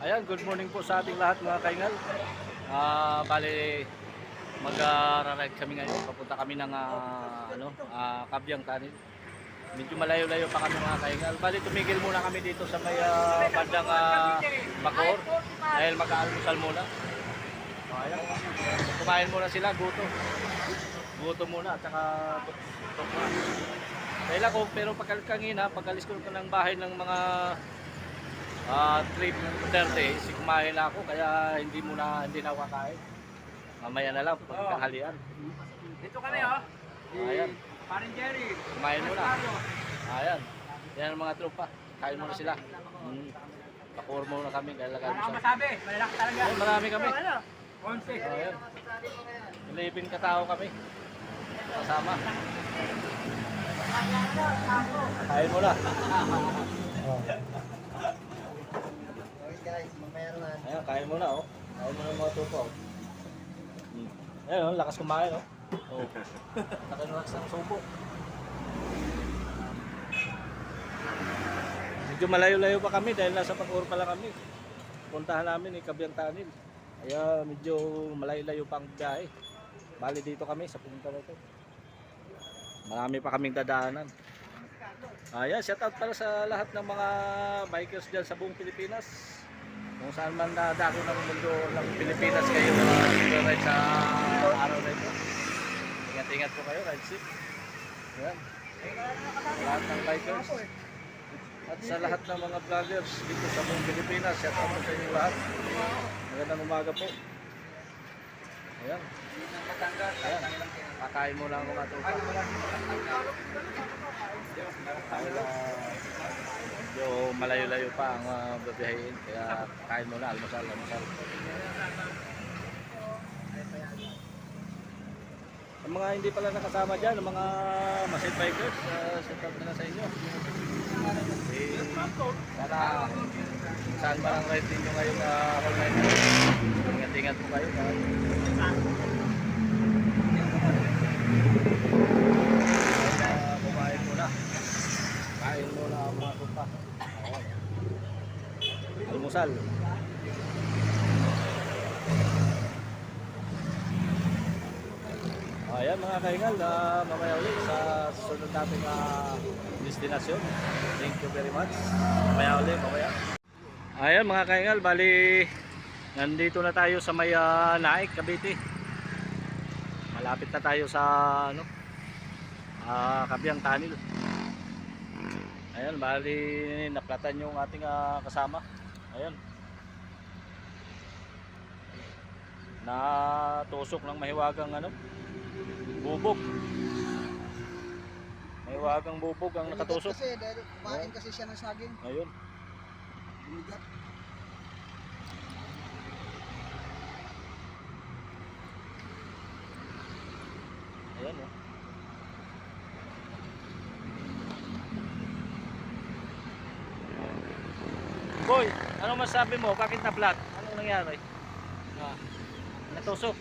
Ayan, good morning po sa ating lahat mga kaingal. Ah, bali mag-ride kami ngayon. Papunta kami ng ah, ano, ah, Kabyang Kanin. Medyo malayo-layo pa kami mga kaingal. Bali tumigil muna kami dito sa may ah, bandang uh, Bacoor dahil mag-aalmusal muna. Oh, ayan. Kumain muna sila, guto. Guto muna at saka tuk- tukma. Dahil ako, pero pagkalis kangina, pagkalis ko ng bahay ng mga Ah, 3.30, si kumain na ako kaya hindi muna hindi na kakain. Mamaya na lang pagkahalian. Dito kami oh. Ayan, Parin Jerry. kumain muna. Ayan. Yan ang mga tropa. Kain muna sila. Mm. Pakur muna kami kaya lagay mo sa. masabi. Malalaki talaga. Ayan, marami kami. Ano? Konse. Ayan. Ilipin katao kami. Kasama. Kain muna. guys, naman. Ayan, kain muna oh. Kain muna ng mga tropa oh. Mm. Ayan oh, lakas kumain oh. Oh. Nakanulakas ng subo. Medyo malayo-layo pa kami dahil nasa Pag-ur pa lang kami. Puntahan namin ni Kabyang Tanil. Kaya medyo malayo-layo pa ang biyahe. Bali dito kami sa punta na ito. Marami pa kaming dadaanan. Ayan, shout out para sa lahat ng mga bikers dyan sa buong Pilipinas. Kung saan man dadako ng mundo ng Pilipinas kayo na ride sa araw na ito. Ingat-ingat po kayo, ride safe. Ayan. Lahat ng bikers. At sa lahat ng mga vloggers dito sa buong Pilipinas, shout out sa inyo lahat. Magandang umaga po. Ayan. Ayan. Kakain mo lang mga tropa. Dahil ah, medyo malayo-layo pa ang uh, babiyahin. Kaya kain muna, almusal, almusal. Ang mga hindi pala nakasama dyan, ang mga masit bikers, uh, set up na sa inyo. Eh, saan ba ang ride ninyo ngayon na uh, online? Ingat-ingat po kayo. Kahit Kaya kumain muna. Kain muna ang mga tupa. Almusal. Ayan mga kaingal, uh, mamaya ulit sa sunod nating uh, destinasyon. Thank you very much. Mamaya ulit, mamaya. Ayan mga kaingal, bali nandito na tayo sa may uh, Naik, Cavite. Malapit na tayo sa ano, ah Kabyang Tanil. Ayan, bali naplatan yung ating ah, kasama. Ayan. Natusok ng mahiwagang ano, bubog. Mahiwagang bubog ang nakatusok. Kasi dahil kumain kasi siya ng saging. Ayun. Bumigat. Ayan oh. Boy, masabi mo? Bakit naplat? Anong nangyari? Ah, natusok.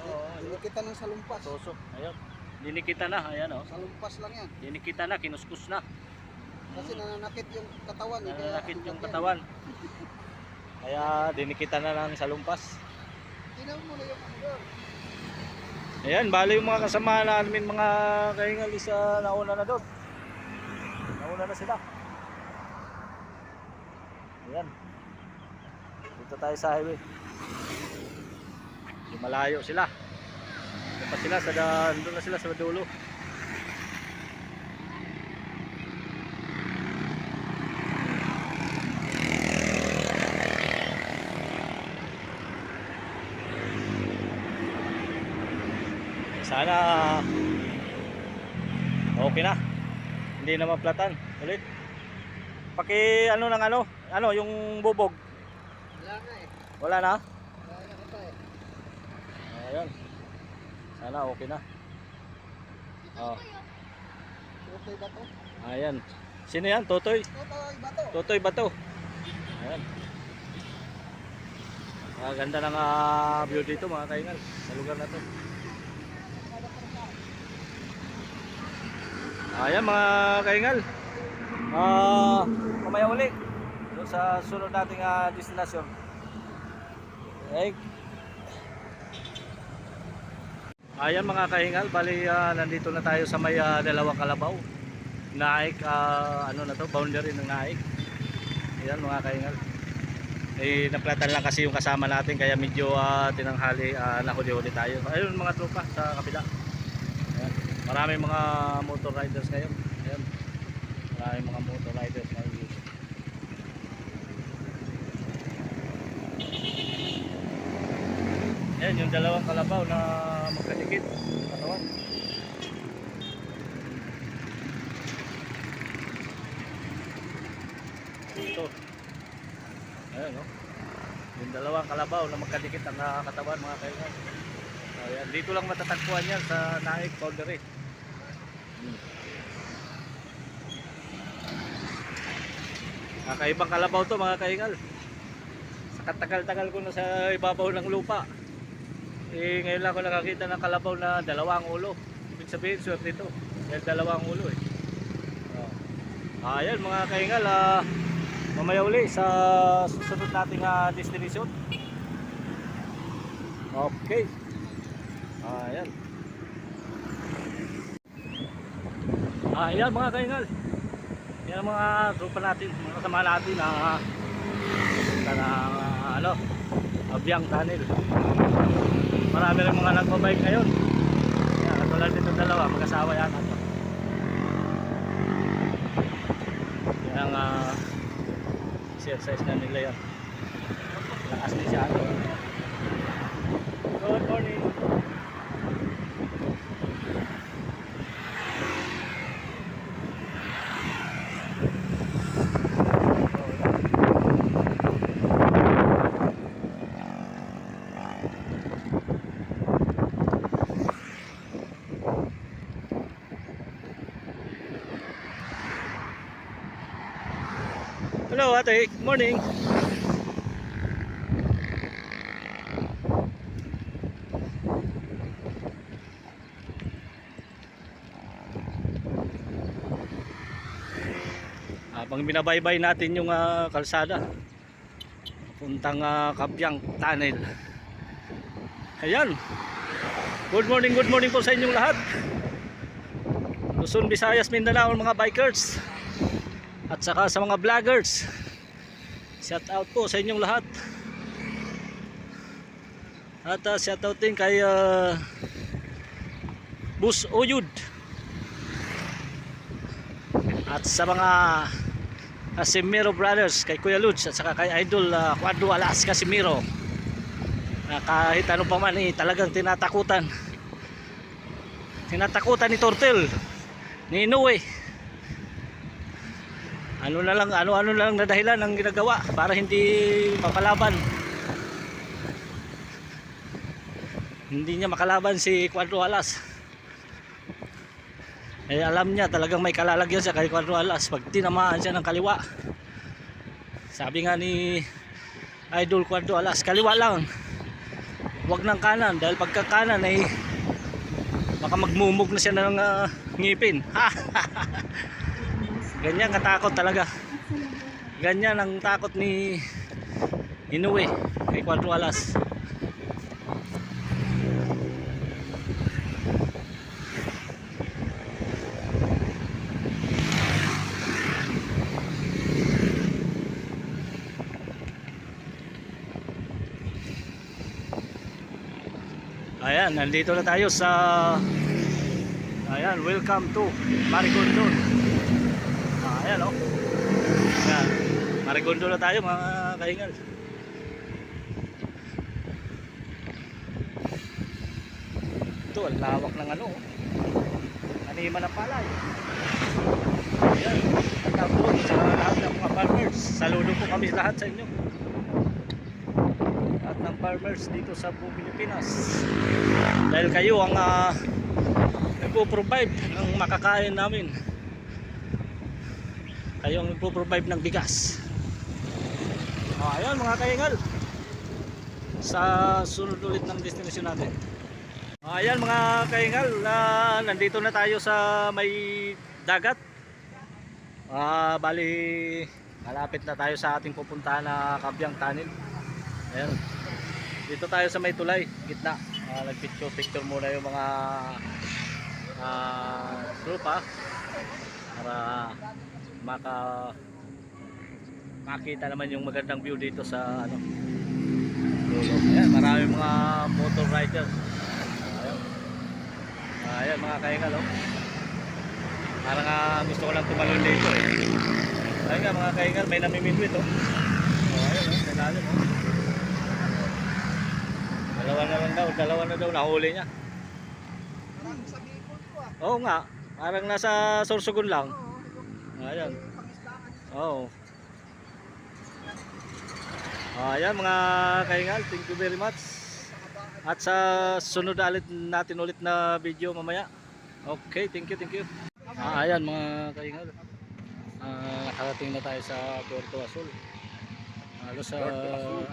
Oo, Dinikita ng salumpas. tusok. Ayun. Dinikita na, ayan oh. Salumpas lang yan. Dinikita na, kinuskus na. Kasi nananakit yung katawan. eh, kaya Nananakit yung yan. katawan. Kaya dinikita na lang sa lumpas. Tingnan mo na yung ano doon. Ayan, bali yung mga kasama namin mga kaingal isa nauna na doon. Nauna na sila. Ayan. Dito tayo sa highway. Yung malayo sila. Doon pa sila sa doon na sila sa dulo. Sana okay na. Hindi na maplatan. Ulit. Paki ano ng ano? Ano yung bubog? Wala na eh. Wala na? Wala na eh. Ayun. Sana okay na. Oh, Tutoy ba to? ayan. Sino yan? Totoy. Tutoy ba to? Totoy ba to? Ayan. Ah, ganda ng ah, view dito mga kaingal sa lugar na to. Ayan mga kaingal. Ah, mamaya uli. Doon Doon sa sunod nating ah, destinasyon. Okay. Ayan mga kahingal, bali ah, nandito na tayo sa may ah, dalawang kalabaw. Naik, ah, ano na to, boundary ng Naik. Ayan mga kahingal. Eh, naplatan lang kasi yung kasama natin kaya medyo ah, tinanghali uh, nahuli-huli tayo. Ayun mga tropa sa kabila. Ayan. Maraming mga motor riders ngayon. Ayan. Maraming mga motor riders ngayon Ayan yung dalawang kalabaw na magkadikit. Katawan. Ito. Ayan, no? Yung dalawang kalabaw na magkadikit ang nakakatawan mga kainan. Ayan, dito lang matatagpuan yan sa Naik Boundary. Hmm. Kakaibang kalabaw to mga kaingal. Sa katagal-tagal ko na sa ibabaw ng lupa. Eh, ngayon lang ako nakakita ng kalabaw na dalawang ulo. Ibig sabihin, swerte ito. Dahil dalawang ulo eh. Oh. Ayan mga kaingal, ah, mamaya uli sa susunod nating ah, destination. Okay. Ayan. Ayan mga kaingal. Yan ang mga tropa natin, mga kasama natin na na, na ano, Abyang Tunnel. Marami rin mga nagbabike ngayon. Yan, katulad nito dalawa, mag-asawa yan. Ano. Yan ang uh, exercise na nila yan. Lakas din siya. Ano. Good morning. Hello ate, good morning. Habang binabaybay natin yung ah, kalsada puntang uh, Kabyang Tunnel. Ayan. Good morning, good morning po sa inyong lahat. Luzon, Visayas, Mindanao mga bikers at saka sa mga vloggers shout out po sa inyong lahat. At uh, shout out din kay uh, Bus Oyud. At sa mga Casimiro Brothers kay Kuya Lutz at saka kay Idol uh, Quadro Alas Casimiro. Na kahit ano pa man eh, talagang tinatakutan. Tinatakutan ni Tortel ni Inoue ano na lang ano ano na lang na dahilan ang ginagawa para hindi mapalaban hindi niya makalaban si Cuadro Alas. Eh alam niya talagang may kalalagyan siya kay Cuadro Alas pag tinamaan siya ng kaliwa. Sabi nga ni Idol Cuadro Alas kaliwa lang. Wag ng kanan dahil pagka kanan ay baka magmumog na siya ng ah, ngipin ganyan katakot talaga. Ganyan ang takot ni Inoue kay Cuadro Alas ayan nandito na tayo sa ayan welcome to Marigondon Ah, ayan o. Ayan. Marigondo na tayo mga kahingal. Ito, ang lawak ng ano. oh. Anima ng palay. Ayan. At ako sa lahat ng mga farmers. Saludo po kami lahat sa inyo. Lahat ng farmers dito sa buong Pilipinas. Dahil kayo ang uh, nagpo-provide ng makakain namin kayo ang nagpo-provide ng bigas oh, ayun mga kaingal sa sunod ulit ng destination natin oh, ayan mga kaingal uh, nandito na tayo sa may dagat ah bali Malapit na tayo sa ating pupuntahan na Kabyang Tunnel. Ayan. Dito tayo sa may tulay, gitna. Uh, nagpicture picture muna yung mga uh, tropa para maka makita naman yung magandang view dito sa ano dulo. Ayan, marami mga motor riders. Ayan. Ayan mga kaingal oh. Parang ah, gusto ko lang tumalon dito eh. Ayun nga mga kaingal, may namimidwit oh. Oh, ayun oh, may lalim oh. Dalawa na lang daw, dalawa na daw nahuli niya. Parang sa Bicol ko ah. Oo nga, parang nasa Sorsogon lang. Ayan. Oo. Ayan mga kaingal, thank you very much. At sa sunod na ulit natin ulit na video mamaya. Okay, thank you, thank you. Ah, ayan mga kaingal. Ah, nakarating na tayo sa Puerto Azul. Halos sa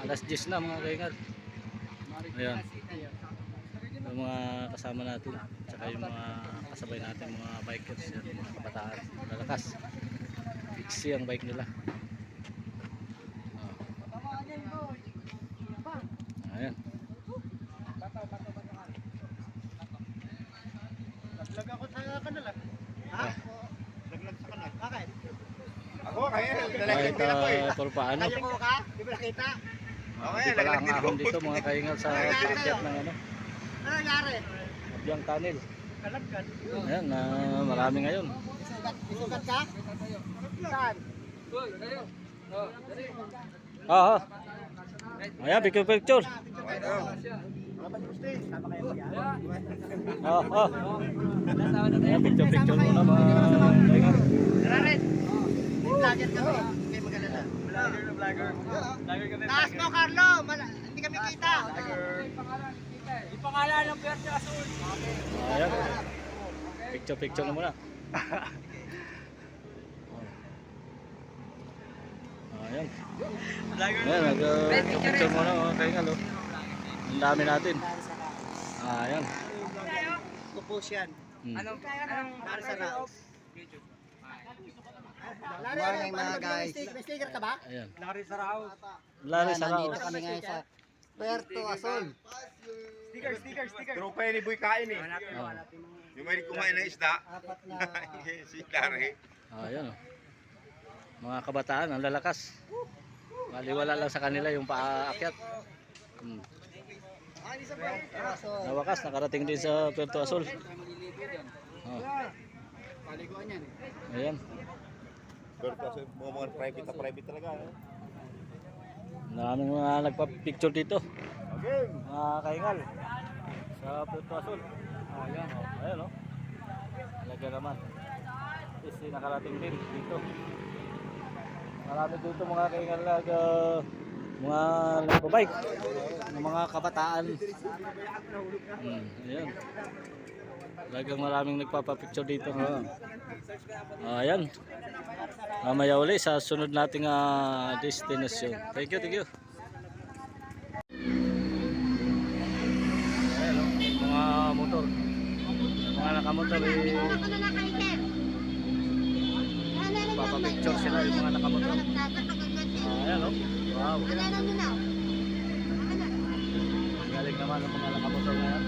alas 10 na mga kaingal. Ayan. Yung mga kasama natin, tsaka yung mga kasabay natin, mga bikers, yan, mga kabataan, lalakas. Fixie ang bike nila. Ah. Ayan. Naglag ako sa kanal ah. Ah. Naglag sa kanal. Bakit? Ako, kaya dalagyan din ako eh. for paano. Kayo ko ka? Di ba nakita? Ah, Okay, Hindi pala ang laglag din ako. dito mga kaingal sa pakyat ng ano, Ano nangyari? Abyang Tunnel. Ayan, na marami ngayon. Isugat, isugat ka? Saan? Ah, ah. Ayan, picture picture. Ah, ah. Ayan, picture picture muna. Tara rin. Vlogger kami. Hindi magalala. Vlogger na vlogger. Taas mo, Carlo. Hindi kami kita. Yung pangalan ng Puerto Azul. Ayan. Picture picture na muna. Ayan. Ayan, nag-picture muna mga kaingal. oh. Ang dami natin. Ayan. Kupos yan. Hmm. Anong, anong, Para sa Raos. Morning mga guys. May sticker ka ba? Ayan. Larry Sarao. Lari sa Nandito kami ngayon sa Puerto Azul. Sticker, sticker, sticker. Tropa yan ni Boy Kain eh. Hanapin mo, Oh. hanapin mo. Yung may kumain ng isda. Apat na si Larry. Ayan. oh. Mga kabataan, ang lalakas. Maliwala lang sa kanila yung paakyat. Hmm. Puerto Azul. Na wakas, nakarating din sa Puerto Azul. Oh. Ayan. Pero kasi mga mga private na private talaga. eh. Maraming mga nagpa-picture dito. Mga kaingal. Sa Puerto Azul. Ayan, oh. Ayan, oh. Talaga naman. Kasi nakarating din dito. Marami dito mga kaingal nag uh, mga nagbabike. Ng mga kabataan. Hmm, ayan. Talagang maraming nagpapapicture dito. Oh. ayan. Mamaya uli sa sunod nating ah, destination. Thank you, thank you. Nakamotor eh, papapicture sila yung mga nakamotor. Ayan oh. Wow. Galing naman ang mga nakamotor na yan.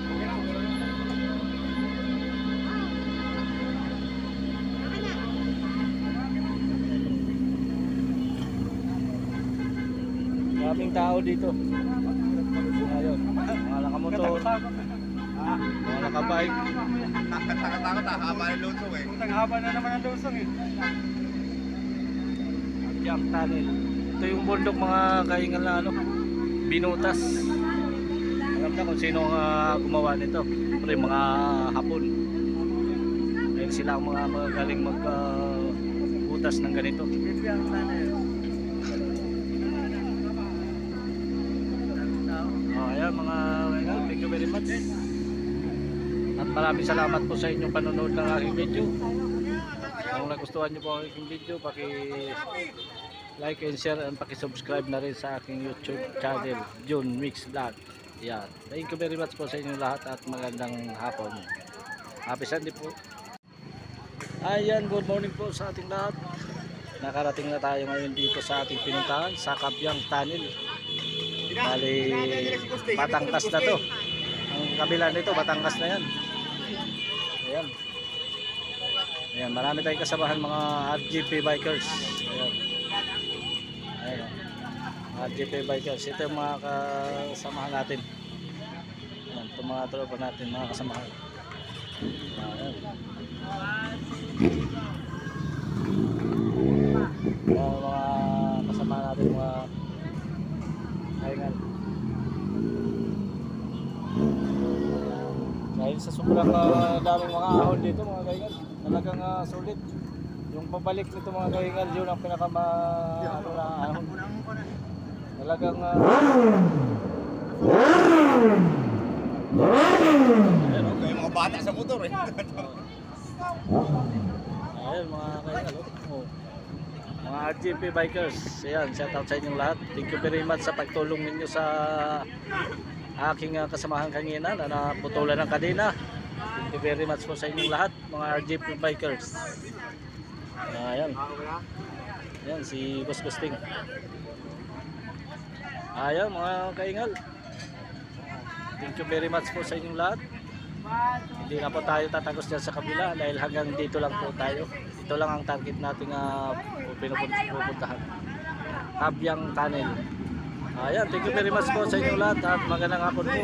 Maraming tao dito. Ayun, mga nakamotor, mga nakabike. Takot-takot ah. Haba ng loso eh. Haba na naman ang lusong eh. Jump tunnel. Ito yung bundok mga kaingal na ano, binutas. Alam na kung sino ang ah, gumawa nito. Pero yung mga hapon. Dahil sila ang mga magaling mag ah, butas ng ganito. Ito yung tunnel. Oh, ayan mga kaingal, thank you very much. At maraming salamat po sa inyong panonood ng aking video. Kung nagustuhan niyo po ang aking video, paki like and share and paki-subscribe na rin sa aking YouTube channel, June Mix Vlog. Yan. Thank you very much po sa inyong lahat at magandang hapon. Happy Sunday po. Ayan, good morning po sa ating lahat. nakarating na tayo ngayon dito sa ating pinuntahan sa Kabyang Tunnel. Bali, Batangkas na to. Ang kabila nito, Batangkas na yan. Ayan. Ayan, marami tayong kasamahan mga RGP bikers. Ayan. Ayan. RGP bikers. Ito yung mga kasamahan natin. Ayan, ito mga tropa natin, mga kasamahan. Ayan, mga kasamahan natin, mga kaingan. Dahil sa sobrang uh, daming mga ahon dito mga kaingan, talagang uh, sulit. Yung pabalik nito mga kaingan, yun ang pinakama ano na ahon. Talagang uh, Ayan. Yung mga bata sa motor eh. Ayan mga kaingan, oh. oh. Mga RGP bikers, ayan, shout out sa inyong lahat. Thank you very much sa pagtulong ninyo sa aking uh, kasamahan kanina na naputulan ng kadena. Thank you very much po sa inyong lahat, mga RGP bikers. Ayan. Ayan, si Boss Gusting. Ayan, mga kaingal. Thank you very much po sa inyong lahat. Hindi na po tayo tatagos dyan sa kabila dahil hanggang dito lang po tayo. Ito lang ang target nating uh, pinupuntahan. Kabyang Tunnel. Ayan, thank you very much po sa inyong lahat at magandang hapon po.